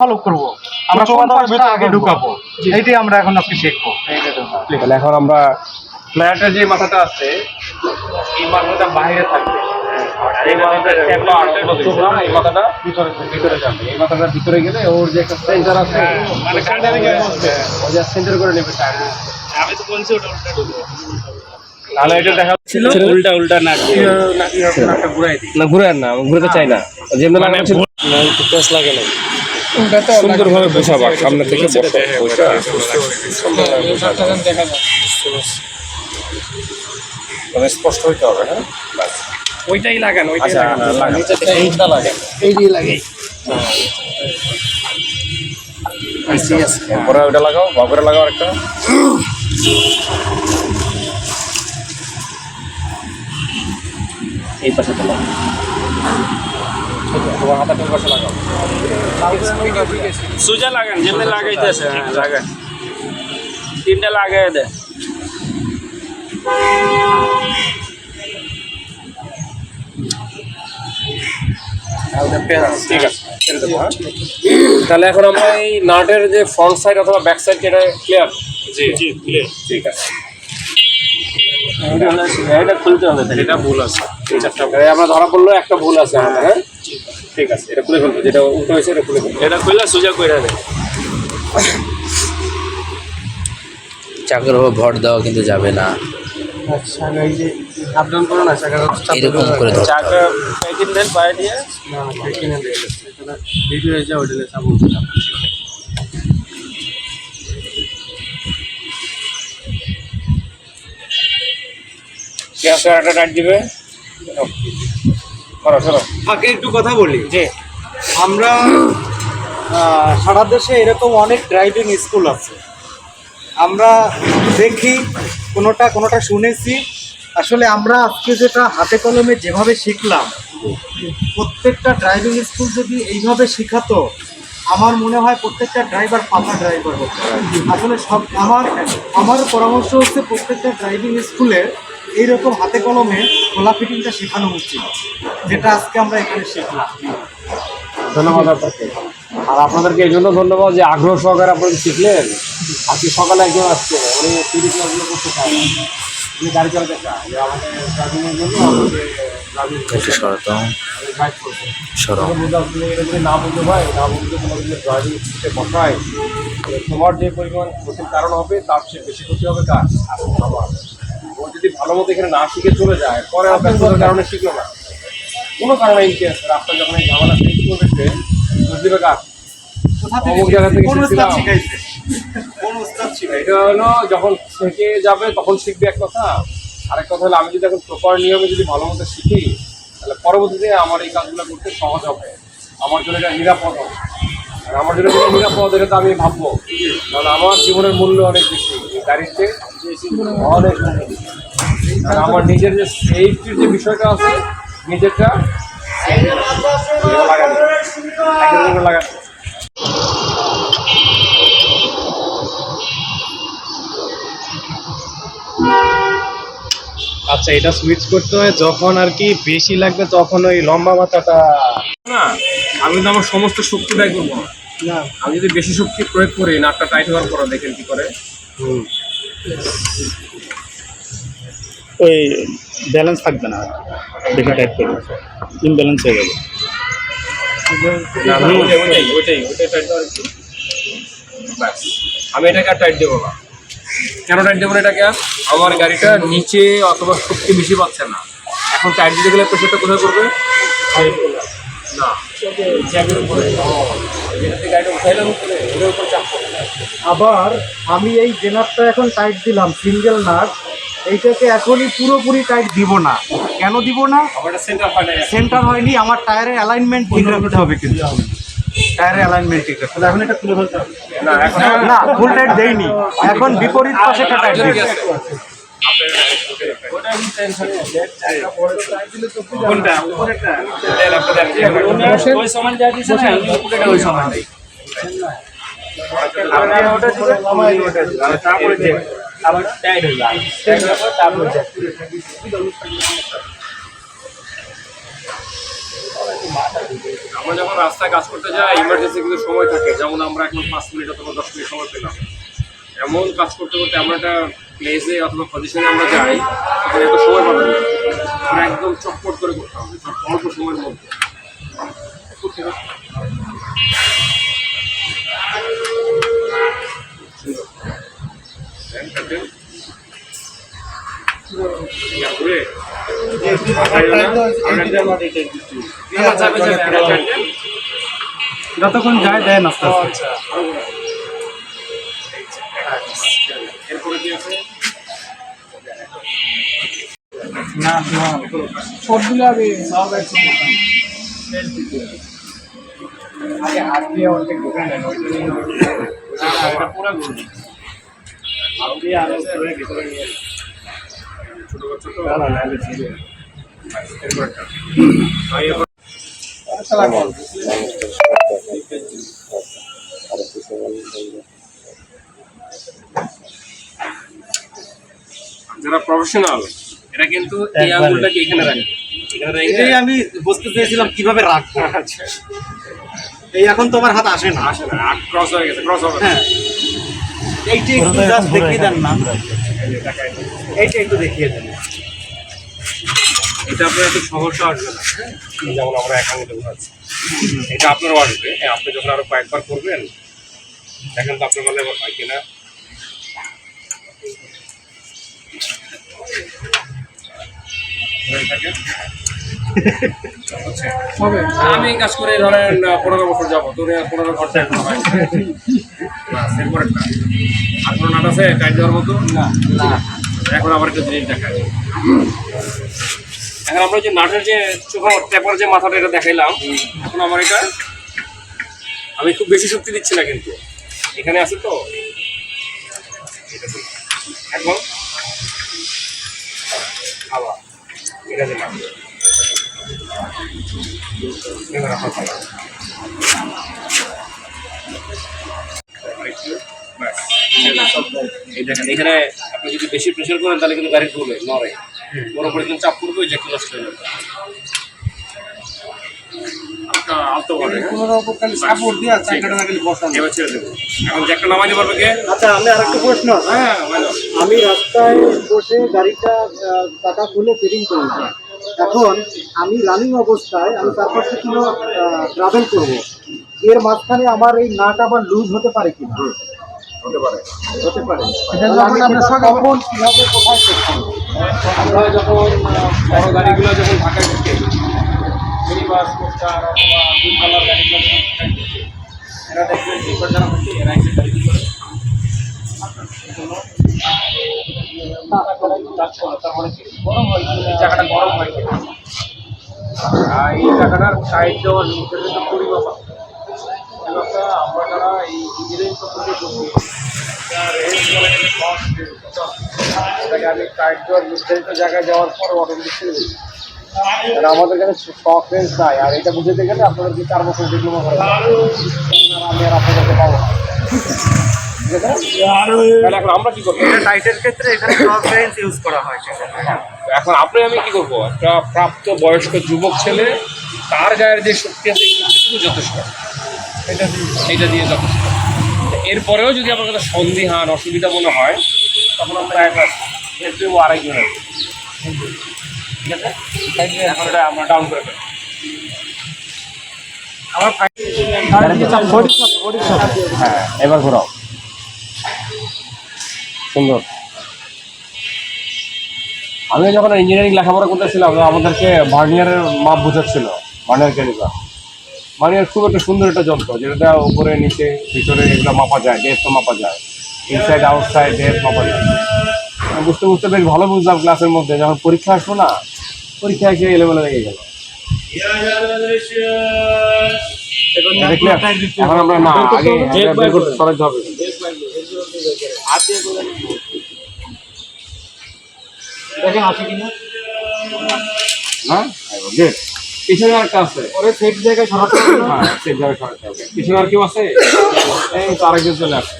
Follow করব। আমরা কোন আগে ঢুকাবো? এইটাই আমরা এখন আজকে শিখব। তাহলে এখন আমরা ফ্ল্যাটের যে মাথাটা আছে এই মাথাটা বাইরে থাকবে। এই মাথাটা না, এই মাথাটা ভিতরে ভিতরে যাবে। এই মাথাটা ভিতরে গেলে ওর যে একটা সেন্টার আছে মানে কাঁটা রেখে বসবে ও যে সেন্টার করে নেবে আমি তো বলছি ওটা উল্টা তাহলে এটা দেখা ছিল? উল্টা উল্টা না ঘুরাই ঘুরে চাই না। যেমন লাগানো লাগে না। সুন্দরভাবে বসাবা সামনে থেকে দেখা স্পষ্ট হইতে হবে হ্যাঁ? ওইটাই লাগান ওইটাই আচ্ছা, লাগান। এইটা লাগান। এইটাই ওটা লাগাও বাবুরে লাগাও একটা এই পাশে হাতে কোন পাশে লাগাও। সুজা লাগান যেমনি লাগাইতেছে হ্যাঁ লাগান। তিনটা লাগাই দে। ঠিক আছে হ্যাঁ। তাহলে এখন আমরা এই নাটের যে ফ্রন্ট সাইড অথবা ব্যাক সাইড যেটা ক্লিয়ার জি জি ক্লিয়ার ঠিক আছে। এটা খুলতে হবে এটা ভুল আছে। আমরা ধরা পড়ল একটা ভুল আছে আমাদের হ্যাঁ। ঠিক আছে এটা খুলে ফেলব যেটা উল্টো হয়েছে এটা খুলে ফেলব। এটা খুললে সুজা কইরা দে। চাকর হবে ভর দেওয়া কিন্তু যাবে না। করো না এরকম করে চাকা প্যাকিং দেন পায়ে দিয়ে। না প্যাকিং ভিডিও এসে ওইটা সাবুন গ্যাস একটা টাইট দিবে? ফাঁকে একটু কথা বলি। যে আমরা সারা দেশে এরকম অনেক ড্রাইভিং স্কুল আছে। আমরা দেখি কোনোটা কোনোটা শুনেছি। আসলে আমরা আজকে যেটা হাতে কলমে যেভাবে শিখলাম প্রত্যেকটা ড্রাইভিং স্কুল যদি এইভাবে শেখাতো আমার মনে হয় প্রত্যেকটা ড্রাইভার পাতা ড্রাইভার হতো। আসলে সব আমার আমার পরামর্শ হচ্ছে প্রত্যেকটা ড্রাইভিং স্কুলে এইরকম হাতে কলমে খোলা ফিটিংটা শেখানো উচিত যেটা আজকে আমরা এখানে শিখলাম। ধন্যবাদ আপনাকে। আর আপনাদেরকে এই জন্য ধন্যবাদ যে আগ্রহ সহকারে আপনারা শিখলেন আজকে সকালে একজন আসছে উনি তিরিশ ক্লাসগুলো করতে চায়। উনি গাড়ি চালাতে চায়। যে আমাদের ড্রাইভিংয়ের জন্য না বলতে ভাই না বলতে যদি ড্রাইভিং সিটে বসায় তোমার যে পরিমাণ ক্ষতির কারণ হবে তার চেয়ে বেশি ক্ষতি হবে কার? আমার ও যদি ভালো মতো এখানে না শিখে চলে যায় পরে ব্যস্ততার কারণে শিখলো না। কোনো কারণে ইতিহাস রাস্তা যখন এই ঝামেলা ফেস করবে সে বুঝলিবে কার? অমুক জায়গা থেকে শিখছিলাম। এটা হলো যখন থেকে যাবে তখন শিখবে এক কথা। আরেক কথা হলো আমি যদি এখন প্রপার নিয়মে যদি ভালো মতো শিখি তাহলে পরবর্তীতে আমার এই কাজগুলো করতে সহজ হবে। আমার জন্য এটা নিরাপদ হবে। আর আমার জন্য যেটা নিরাপদ এটা তো আমি ভাববো। কারণ আমার জীবনের মূল্য অনেক বেশি। গাড়িতে অনেক কারণ আমার নিজের যে সেফটির যে বিষয়টা আছে নিজেরটা লাগানো। লাগানো আচ্ছা এটা সুইচ করতে হয় যখন আর কি বেশি লাগবে তখন ওই লম্বা মাথাটা। না আমি কিন্তু আমার সমস্ত শক্তিটাই করব না। আমি যদি বেশি শক্তি প্রয়োগ করি নাটটা টাইট হওয়ার পর দেখেন কি করে। ওই ব্যালেন্স থাকবে না। বেশি টাইপ করবে ইমব্যালেন্স হয়ে যাবে। আমি এটাকে আর টাইট দেবো না। কেন টাইট দেবো না এটাকে আর? আমার গাড়িটা নিচে অথবা শক্তি বেশি পাচ্ছে না। এখন টাইট দিতে গেলে প্রেশারটা কোথায় পড়বে? না। জ্যাকের উপরে গাড়িটা উঠাইলাম উপরে ওটার উপর চাপ পড়বে আবার আমি এই জেনারটা এখন টাইট দিলাম সিঙ্গেল নাট এইটাকে এখনই পুরোপুরি টাইট দিব না। কেন দিব না? সেন্টার হয় হয়নি আমার টায়ারের অ্যালাইনমেন্ট ঠিক রাখতে হবে কিন্তু। টায়ারের অ্যালাইনমেন্ট ঠিক রাখতে এখন এটা খুলে ফেলতে হবে। না এখন ফুল টাইট দেইনি। এখন বিপরীত পাশে একটা টাইট দিই কোনটা? আবার টাইট হয়ে যায়। তারপরে আমরা যখন রাস্তায় কাজ করতে যাই ইমার্জেন্সি কিন্তু সময় থাকে। যেমন আমরা এখন পাঁচ মিনিট অথবা দশ মিনিট সময় পেলাম। এমন কাজ করতে করতে আমরা একটা প্লেসে অথবা পজিশনে আমরা যাই, সেখানে এত সময় পাবো না। আমরা একদম চটপট করে করতে হবে, অল্প সময়ের মধ্যে। যতক্ষণ যায় না সবগুলো আগে সব একসঙ্গে আগে হাত দিয়ে অর্ধেক ঢুকে নেন ওইটা পুরো ঘুরবে হাত দিয়ে আরও ভিতরে নিয়ে ছোট না না না যারা প্রফেশনাল এটা কিন্তু এই আঙুলটাকে এখানে রাখবে এখানে রেখে। এটাই আমি বুঝতে চেয়েছিলাম কীভাবে রাখব। আচ্ছা। এই এখন তোমার হাত আসে না। আসলে আট ক্রস হয়ে গেছে ক্রস হবে। হ্যাঁ। এইটা একটু জাস্ট দেখিয়ে দেন না। এইটা একটু দেখিয়ে দেন। এটা আপনার একটু সমস্যা আসবে না হ্যাঁ? যেমন আমরা এক আঙুলে ঘোরাচ্ছি এটা আপনারও আসবে। হ্যাঁ আপনি যখন আরও কয়েকবার করবেন দেখেন তো আপনার মানে হয় কিনা। হচ্ছে। আমি কাজ করে ধরেন পনেরো বছর যাব। তোর পনেরো ঘণ্টা এখন হয় বাস, এরপর একটা কোনো নাট আছে? টাইট দেওয়ার মতো? না। এখন আবার একটা জিনিস দেখায় এখন আমরা যে নাটের যে চোখা ট্যাপার যে মাথাটা এটা দেখাইলাম, এখন আমার এটা আমি খুব বেশি শক্তি দিচ্ছি না কিন্তু। এখানে আছে তো? এখন আবার এখানে আপনি যদি বেশি প্রেশার করেন তাহলে কিন্তু গাড়ি ঘুরবে নড়ে। ওর উপরে কিন্তু চাপ পড়বে ওই জ্যাকটা নষ্ট হয়ে যাবে আলতো আলতো ভাবে হ্যাঁ? সাপোর্ট দিয়ে চাকাটা নাকি বসানো। এবার ছেড়ে দেবো। এখন জ্যাকটা নামাইতে পারবে কে? আচ্ছা আমি আরেকটা প্রশ্ন। হ্যাঁ আমি রাস্তায় বসে গাড়িটা চাকা খুলে ফিটিং করেছি। এখন আমি রানিং অবস্থায় আমি তার পাশে কোনো ট্রাভেল করব। এর মাঝখানে আমার এই নাট আবার লুজ হতে পারে কিনা? হতে পারে। হতে পারে। কখন কীভাবে কোথায় চেক আমরা যখন বড় গাড়িগুলো যখন ঢাকায় ঢুকে মিনি বাস পোস্টার অথবা দুই কালার গাড়িগুলো যখন ঢাকায় ঢুকে এরা দেখবেন পেপার যারা হচ্ছে এরা এসে গাড়ি কি? করে গরম হয় এই জায়গাটা গরম হয় এই জায়গাটার সাইড দেওয়ার পরিমাপ আছে। আমরা যারা এই ইঞ্জিনিয়ারিং সম্পর্কে আমি নির্ধারিত জায়গায় যাওয়ার পর অটোমেটিক আমাদের কাছে শখ রেঞ্জ নাই আর এটা বুঝতে গেলে আপনাদেরকে চার বছর ডিপ্লোমা করে আমি আর আপনাদেরকে পাবো এখন আমরা কি করব ক্ষেত্রে এখানে রেঞ্জ ইউজ করা এখন আপনি আমি কি করব? একটা প্রাপ্ত বয়স্ক যুবক ছেলে, তার গায়ের যে শক্তি আছে যথেষ্ট। এটা দিয়ে যথেষ্ট এরপরেও যদি আপনার কাছে সন্দিহান অসুবিধা মনে হয়, তখন আমরা এক আছি এর তুই আরেকজন আছে ঠিক আছে? এখন এটা আমরা ডাউন করে আমার হ্যাঁ আমি যখন ইঞ্জিনিয়ারিং লেখাপড়া করতেছিলাম আমাদেরকে ভার্নিয়ারের মাপ বোঝাচ্ছিল ভার্নিয়ার ক্যালিপার ভার্নিয়ার খুব একটা সুন্দর একটা যন্ত্র যেটা উপরে নিচে ভিতরে এগুলো মাপা যায় ডেপথ মাপা যায়। ইনসাইড আউটসাইড ডেপথ মাপা যায়। বুঝতে বুঝতে বেশ ভালো বুঝলাম ক্লাসের মধ্যে যখন পরীক্ষা আসলো না পরীক্ষা এসে এলেবেলে লেগে গেল। এখন আমরা না আগে করতে হবে। দেখেন আছে কিনা? না? গুড পিছনে আরেকটা আছে? ওরে সেট জায়গায় সরাতে হবে হ্যাঁ সেই জায়গায় সরাতে হবে। পিছনে আর কেউ আছে? এই তো আরেকজন চলে আসছে।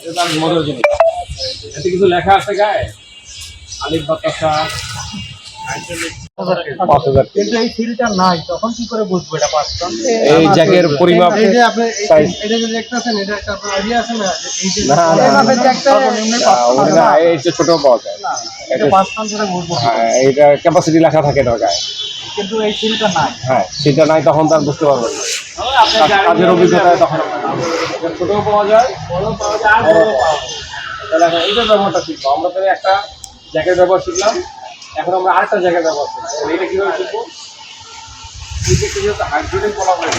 এটা তার মজার জিনিস এতে কিছু লেখা আছে গায়ে? আলিফ বাতাসা। এই কি জ্যাকের পরিমাপ ছোট পাওয়া যায় এটা পাঁচ টন করে বুঝব। হ্যাঁ, এইটা ক্যাপাসিটি লেখা থাকে ঢাকায় কিন্তু এই সিলটা নাই। হ্যাঁ সেটা নাই তখন তার বুঝতে পারবেন না। কাজের অভিজ্ঞতায় তখন ছোট পাওয়া যায় বড় পাওয়া যায় আর বড় পাওয়া যায়। এইটার ব্যবহারটা শিখব। আমরা তাহলে একটা জ্যাকেট ব্যবহার শিখলাম। এখন আমরা আরেকটা জ্যাকেট ব্যবহার তাহলে এটা কীভাবে শিখব? যে যেহেতু হাইড্রোলিক বলা হয়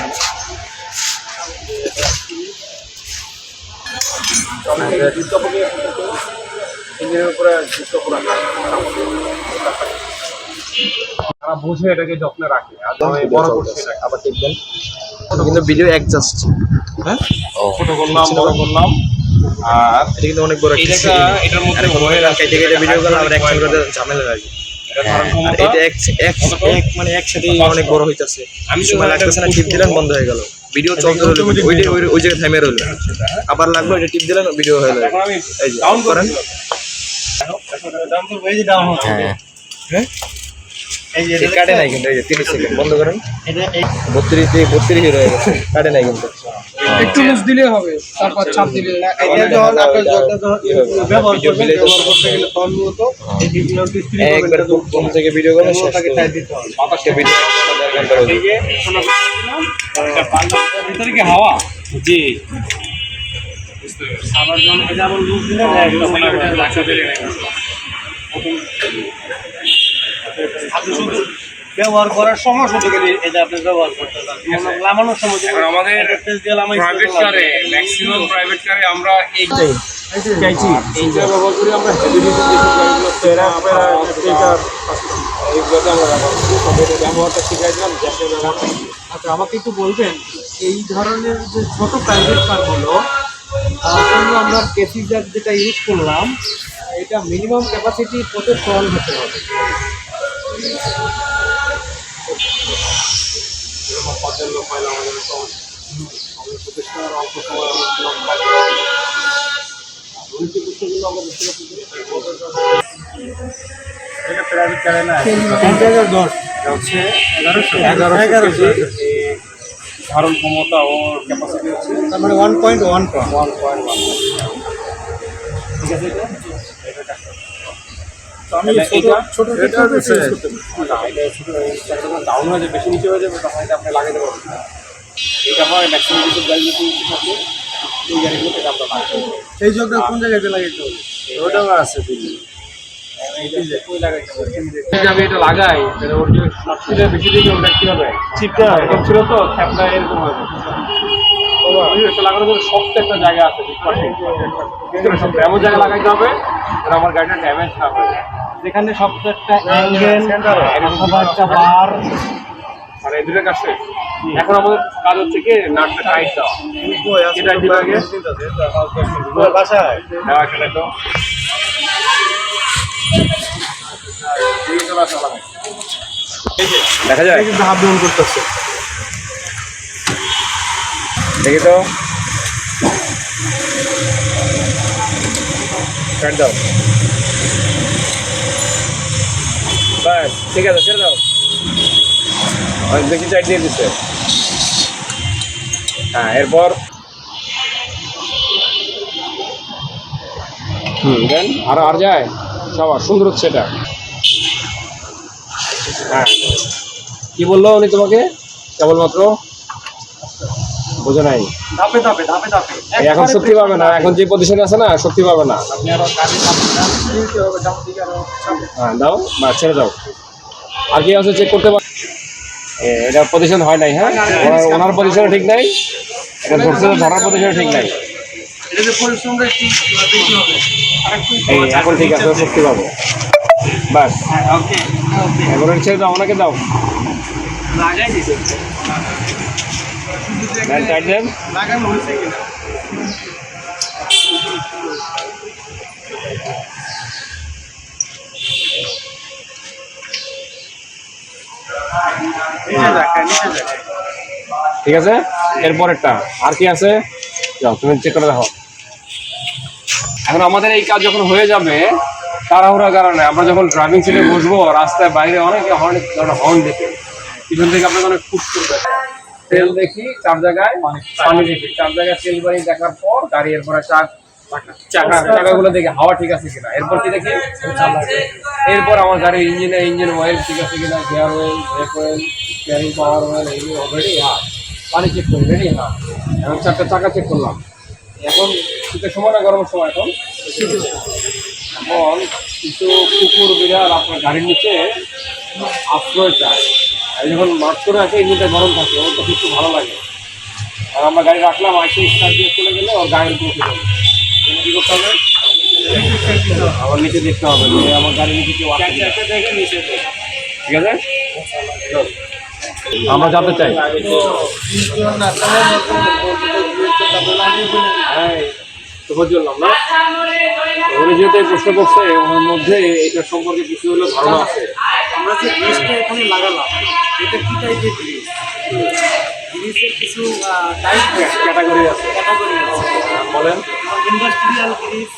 ইঞ্জিনের উপরে যুক্ত করা। তারা বুঝে এটাকে যত্নে রাখে। আর বড় করছি এটাকে। আবার কিন্তু ভিডিও অ্যাডজাস্ট হ্যাঁ? ছোট করলাম বড় করলাম। আর এটা কিন্তু অনেক বড় একটা এটা এটার মধ্যে কেটে ভিডিও করলে আবার অ্যাকশন করতে ঝামেলা লাগে। এটা আর এক এক এক মানে একসাথে অনেক বড় হইতাছে। আমি আমি সময় লাগতেছে না টিপ দিলেন বন্ধ হয়ে গেল। ভিডিও চলতে রইল ওই ওই- ওই জায়গায় থামে রইল আবার লাগল এটা টিপ দিলেন ভিডিও হয়ে গেল। এই যে ডাউন করেন। এই যে ডাউন হচ্ছে হ্যাঁ এই যে এই কাটে নাই কিন্তু এই যে 30 সেকেন্ড বন্ধ করেন। 32 দিয়ে 32 হিরো হয়ে গেছে কাটে নাই কিন্তু। একটু লুজ দিলে হবে তারপর চাপ দিলে। এটা যখন ব্যবহার ভিডিও করবেন ব্যবহার করতে গেলে তখন মূলত ভিডিও একবার কোন থেকে ভিডিও করবেন শেষ তাকে দিতে হবে। বাতাসটা ভিডিও দেড় ঘণ্টা রইল ভিতরে কি হাওয়া? জি। আবার যখন এটা আবার লুজ দিলে একটা আপনি শুধু ব্যবহার করার সময় শুধু এটা আপনি ব্যবহার করতে পারেন। লামানোর সময় আমাদের প্রাইভেট কারে ম্যাক্সিমাম প্রাইভেট কারে আমরা এইটাই চাইছি এইটা ব্যবহার করি আমরা হেভি ডিউটি যেসব গাড়িগুলো ব্যবহার ব্যবহারটা শিখাই দিলাম গ্যাসের ব্যবহারটা আচ্ছা আমাকে একটু বলবেন এই ধরনের যে ছোট প্রাইভেট কারগুলো তার জন্য আমরা কেসি যেটা ইউজ করলাম এটা মিনিমাম ক্যাপাসিটি কত টন হতে হবে এগারোশো। কেজি ধারণ ক্ষমতা ও ক্যাপাসিটি হচ্ছে তার মানে one point one one point one আমি তাহলে ছোট এটা ডাউন হয়ে যাবে বেশি নিচে হয়ে যাবে তখন এটা আপনি লাগাতে পারবেন এটা হয় ম্যাক্সিমাম কিছু থাকে এই গাড়িগুলোতে এটা আমরা লাগাতে এই যোগটা কোন জায়গায় লাগাইতে হবে? ওটাও আছে দিল্লি আমি এটা লাগাই ওর যে বেশি দিকে ওটা কি হবে? চিপটা এরকম ছিল তো চ্যাপটা এরকম হবে। লাগানোর শক্ত একটা জায়গা আছে এমন লাগাইতে হবে আমার গাড়িটা ড্যামেজ যেখানে সবটা একটা বার মানে এখন আমাদের কাজ হচ্ছে কি, নাটটা হ্যাঁ দেখা যায় হাফ ডাউন করতেছে। দেখি তো। কাট দাও। বাস, ঠিক আছে, ছেড়ে দাও। অনেক বেশি চাইট দিয়ে দিচ্ছে হ্যাঁ এরপর। হুম, দেন। আর আর যায়। সবার সুন্দর হচ্ছে এটা। হ্যাঁ। কি বলল উনি তোমাকে? কেবলমাত্র বোঝো নাই। ধাপে ধাপে ধাপে ধাপে। এখন শক্তি পাবে না এখন যে পজিশনে আছে না শক্তি পাবে না। হ্যাঁ দাও বা ছেড়ে দাও। আর কি আছে চেক করতে পার এটা পজিশন হয় নাই হ্যাঁ? ওনার পজিশনে ঠিক নাই? এটা ধরছে ধরার পজিশনে ঠিক নাই। এখন ঠিক আছে শক্তি পাবো। বাস। এবার ওটা ছেড়ে দাও ওনাকে দাও। লাগাই দিছে। ঠিক আছে? এরপরেরটা আর কি আছে? যাও, তুমি চেক করে দেখো। এখন আমাদের এই কাজ যখন হয়ে যাবে তাড়াহুড়া কারণে আমরা যখন ড্রাইভিং সিটে বসবো, রাস্তায় বাইরে অনেক হর্ন হর্ন দেখে। পিছন থেকে আপনাকে অনেক ফুট করবে। তেল দেখি চার জায়গায়। পানি দেখি চার জায়গায় তেল পানি দেখার পর গাড়ি এরপরে চাক। চাকা চাকাগুলো দেখে হাওয়া ঠিক আছে কিনা। এরপর কি দেখি? এরপর আমার গাড়ির ইঞ্জিনে ইঞ্জিন অয়েল ঠিক আছে কিনা gear oil brake oil steering power oil এগুলো অলরেডি হ্যাঁ পানি চেক করি রেডি হ্যাঁ এখন চারটা চাকা চেক করলাম। এখন শীতের সময় না গরমের সময় এখন? এখন কিছু কুকুর বিড়াল আপনার গাড়ির নিচে আশ্রয় চায়। আর যখন মাঠ করে আছে ইঞ্জিনটা গরম থাকে, ওর তো কিছু ভালো লাগে। আর আমরা গাড়ি রাখলাম, আইসে স্টার্ট দিয়ে চলে গেলে ওর গায়ের উপরে যাবে। কী করতে হবে? আমার নিচে দেখতে হবে আমার গাড়ির নিচে কেউ। ঠিক আছে? আমরা যেতে চাই। হ্যাঁ তো বললাম না উনি যেহেতু এই প্রশ্ন করছে ওনার মধ্যে এটা সম্পর্কে কিছু হলো ধারণা আছে। আমরা যে গ্রিসটা এখানে লাগালাম এটা কি টাইপের গ্রিস গ্রিসের কিছু টাইপ ক্যাটাগরি আছে ক্যাটাগরি আছে। বলেন। ইন্ডাস্ট্রিয়াল গ্রিস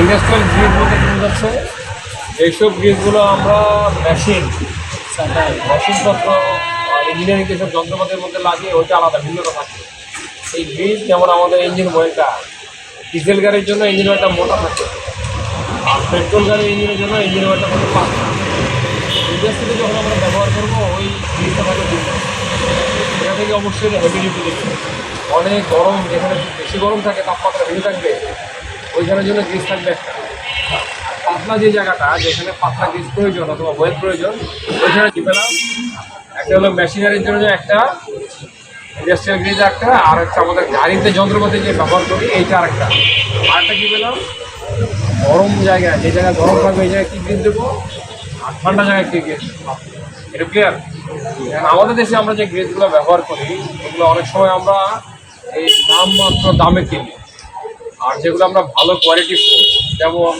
ইন্ডাস্ট্রিয়াল গ্রিজ বলতে কি বোঝাচ্ছে? এইসব গ্রিজগুলো আমরা মেশিন মেশিনপত্র ইঞ্জিনিয়ারিং যেসব যন্ত্রপাতির মধ্যে লাগিয়ে ওইটা আলাদা ভিন্নতা থাকে এই গ্রিজ যেমন আমাদের ইঞ্জিন অয়েলটা ডিজেল গাড়ির জন্য ইঞ্জিন অয়েলটা মোটা থাকে আর পেট্রোল গাড়ির ইঞ্জিনের জন্য ইঞ্জিন অয়েলটা থাকে। পাতলা ইন্ডাস্ট্রিতে যখন আমরা করব, ওই থাকে ভিন্ন এটা থেকে অবশ্যই হেভি ডিউটি দেখবে অনেক গরম, যেখানে বেশি গরম থাকে, তাপমাত্রা বেশি থাকবে, ওইখানের জন্য গ্রিজ থাকবে একটা। পাতলা যে জায়গাটা, যেখানে পাতলা গ্রিজ প্রয়োজন অথবা ওয়েল প্রয়োজন, ওইখানে পেলাম একটা হলো মেশিনারির জন্য একটা ইন্ডাস্ট্রিয়াল গ্রিজ একটা, আর হচ্ছে আমাদের গাড়িতে যন্ত্রপাতি যে ব্যবহার করি, এইটা আরেকটা আরেকটা কী পেলাম? গরম জায়গায়, যে জায়গায় গরম থাকবে, এই জায়গায় কি গ্রিজ দেবো? আর ঠান্ডা জায়গায় কী গ্রিজ এটা ক্লিয়ার আমাদের দেশে আমরা যে গ্রিজগুলো ব্যবহার করি, এগুলো অনেক সময় আমরা এই নামমাত্র দামে কিনি। আর যেগুলো আমরা ভালো কোয়ালিটি যেমন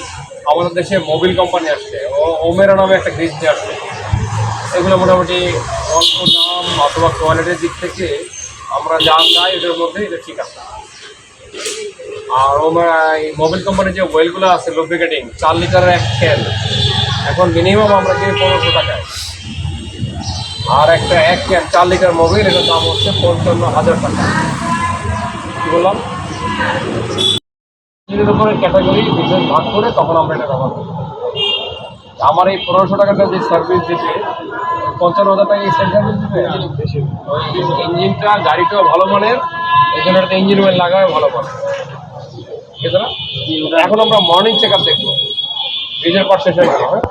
আমাদের দেশে মোবিল কোম্পানি আসছে, ও ওমেরা নামে একটা গ্রিজ নিয়ে আসছে। এগুলো মোটামুটি অল্প দাম অথবা কোয়ালিটির দিক থেকে আমরা যা চাই এটার মধ্যে এটা ঠিক আছে। আর ওমেরা এই মোবিল কোম্পানির যে ওয়েলগুলো আছে লুব্রিকেটিং চার লিটারের এক খেল এখন মিনিমাম আমরা কিনি পনেরোশো টাকায়। আর একটা এক ক্যান চার লিটার মোবিল এটার দাম হচ্ছে পঞ্চান্ন হাজার টাকা। কি বললাম? ক্যাটাগরি বিশেষ ভাগ করে তখন আমরা এটা ব্যবহার করি আমার এই পনেরোশো টাকাটা যে সার্ভিস দিবে পঞ্চান্ন হাজার টাকা এক্সট্রা সার্ভিস দিবে? ইঞ্জিনটা গাড়িটাও ভালো মানের এই জন্য একটা ইঞ্জিন অয়েল লাগায় ভালো মানের। ঠিক আছে না এখন আমরা মর্নিং চেক আপ দেখব। ব্রিজের পার শেষ হয়ে গেল হ্যাঁ